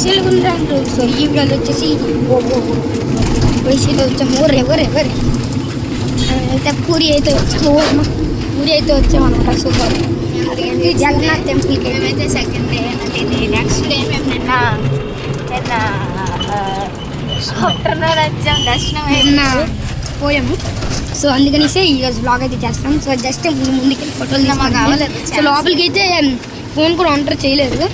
స్పెషల్గా ఉందంటారు సో ఈ వీడియోలో వచ్చేసి వైసీలో వచ్చాము ఊరు ఎవరు ఎవరు అయితే పూరి అయితే వచ్చాము. పూరి అయితే వచ్చామన్నమాట. సూపర్. ఎందుకంటే జగన్నాథ్ టెంపుల్కి మేమైతే సెకండ్ డే అంటే నెక్స్ట్ డే మేము నిన్న నిన్న ఆఫ్టర్నూన్ వచ్చాం. దర్శనం నిన్న. పోయాము. సో అందుకనిసే ఈరోజు బ్లాగ్ అయితే చేస్తాం. సో జస్ట్ ముందు ముందుకి ఫోటోలు మాకు. అవ్వలేదు సో లోపలికి అయితే ఫోన్ కూడా ఆర్డర్ చేయలేదు.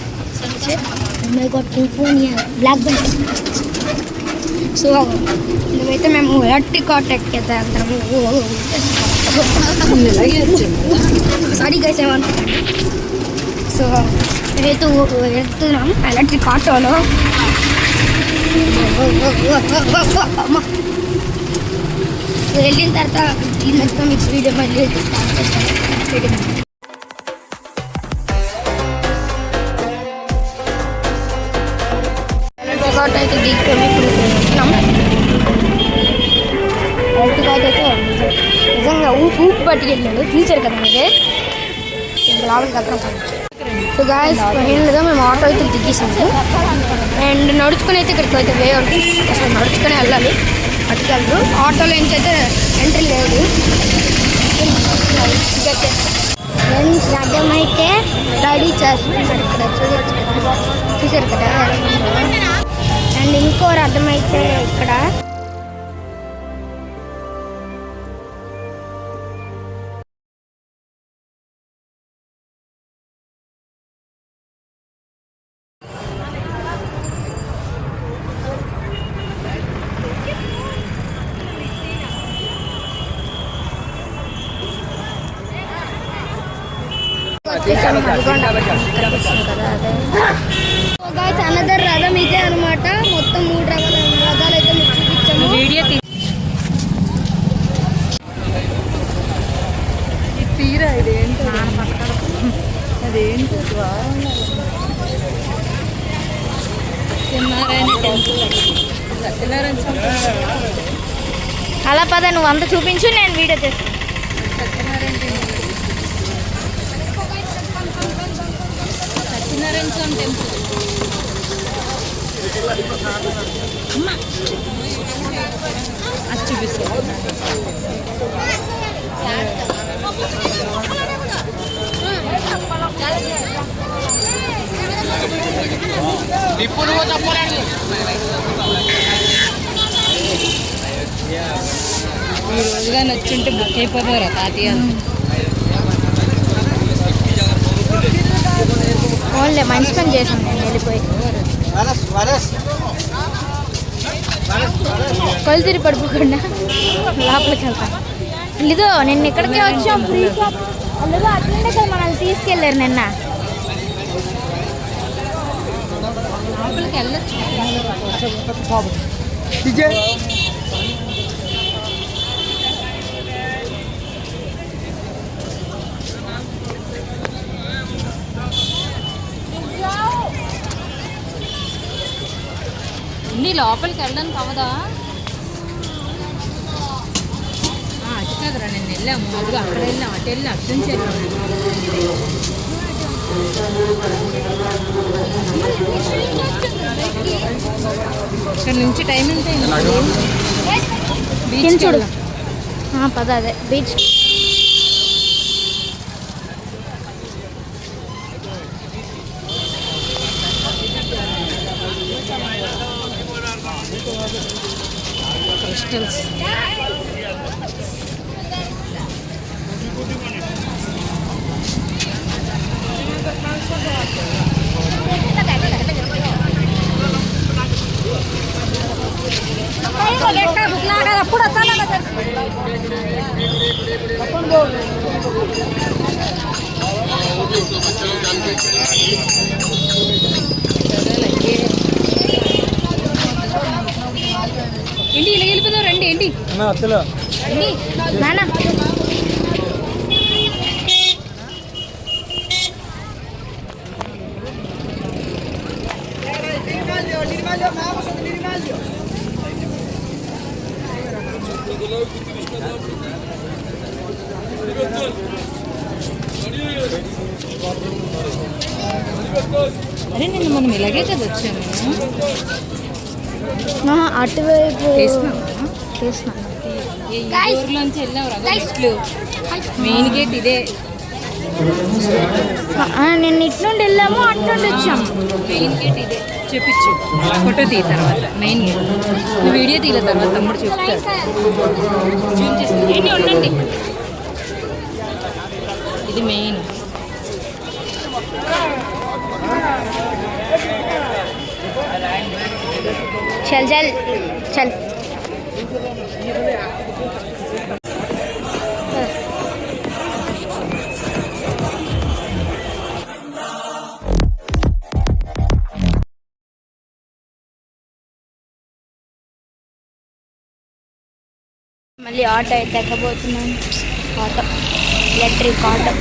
ఫోన్ బ్లాక్ బెల్ట్ సో మేమైతే మేము ఎలక్ట్రిక్ ఆటో ఎక్కితే అందరము సారీ గైస్ ఏమన్నా సో మేమైతే వెళ్తున్నాం ఎలక్ట్రిక్ ఆటోలో అమ్మ వెళ్ళిన తర్వాత ఈ మొత్తం మీకు వీడియో మళ్ళీ స్టార్ట్ చేస్తాను వీడియో అయితే దిగుతాము ఇప్పుడు వెళ్తున్నాం ఎలక్ట్రిక్ ఆటో అయితే నిజంగా ఊపు ఊపు పట్టుకెళ్ళాడు. చూసారు కదా మీరే లాభం కదా సో గాయస్ ఫైనల్గా మేము ఆటో అయితే దిగేసాము అండ్ నడుచుకుని అయితే ఇక్కడికి అయితే వే ఉంటుంది అసలు నడుచుకుని వెళ్ళాలి. అటుకెళ్ళరు ఆటోలో నుంచి అయితే ఎంట్రీ లేదు. ఫ్రెండ్స్ అర్థమైతే రెడీ చేస్తున్నాడు ఇక్కడ. చూడొచ్చు చూసారు కదా? అండ్ ఇంకో అర్థమైతే ఇక్కడ. అనదర్ రథం ఇదే అనమాట మొత్తం మూడు రకాల రథాలు అయితే మీకు చూపించాము వీడియో తీ ఇది ఇదేంటో అదేంటో సత్యనారాయణ సత్యనారాయణ అలా పద నువ్వు అంత చూపించు నేను వీడియో చేస్తాను సత్యనారాయణ స్వామి టెంపుల్ అది చూపిస్తాను ఈ రోజుగా నచ్చుంటే బుక్ అయిపోతారా తాతయ్య ఓన్లీ మంచి పని చేసాను నేను వెళ్ళిపోయి. కళ్ళు తిరిగి పడిపోకుండా లోపలికి వెళ్తాను ఇదిగో నిన్న ఇక్కడికే వచ్చాం. ఫ్రీ షాప్ అందులో అట్లనే కదా మనల్ని తీసుకెళ్ళారు నిన్న లోపలికి వెళ్ళొచ్చు నీ లోపలికి వెళ్ళడానికి అవదా ఆ, అటు కదరా నేను వెళ్ళాము అదిగో అక్కడ వెళ్ళాం అటు వెళ్ళి అటు నుంచి వెళ్ళాము ఇక్కడ నుంచి టైం ఎంత కింద చూడు ఆ, పద అదే బీచ్. క్రిస్టల్స్. ఏంటి ఇలా వెళ్ళిపోతావు రండి ఏంటి? నాన్న. Let's go. అరే నిన్న మనం ఇలాగే కదా వచ్చాము? అటువైపు ఊర్లోంచి మెయిన్ గేట్ ఇదే. నేను ఇటు నుండి వెళ్ళాము అటు నుండి వచ్చాము. మెయిన్ గేట్ ఇదే. చూపించు. ఫోటో తీయ తర్వాత. మెయిన్ వీడియో తీయ తర్వాత తమ్ముడు చూపిస్తాడు. జూమ్ ఉండండి. ఇది మెయిన్. చల్ చల్. చల్. మళ్ళీ ఆటో అయితే ఎక్కబోతున్నాం. ఆటో. Electric auto.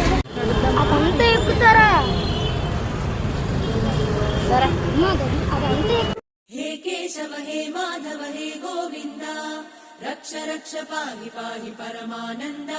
అదంతా ఎక్కుతారా? గోవింద. రక్ష రక్ష పాహి పాహి పరమానంద.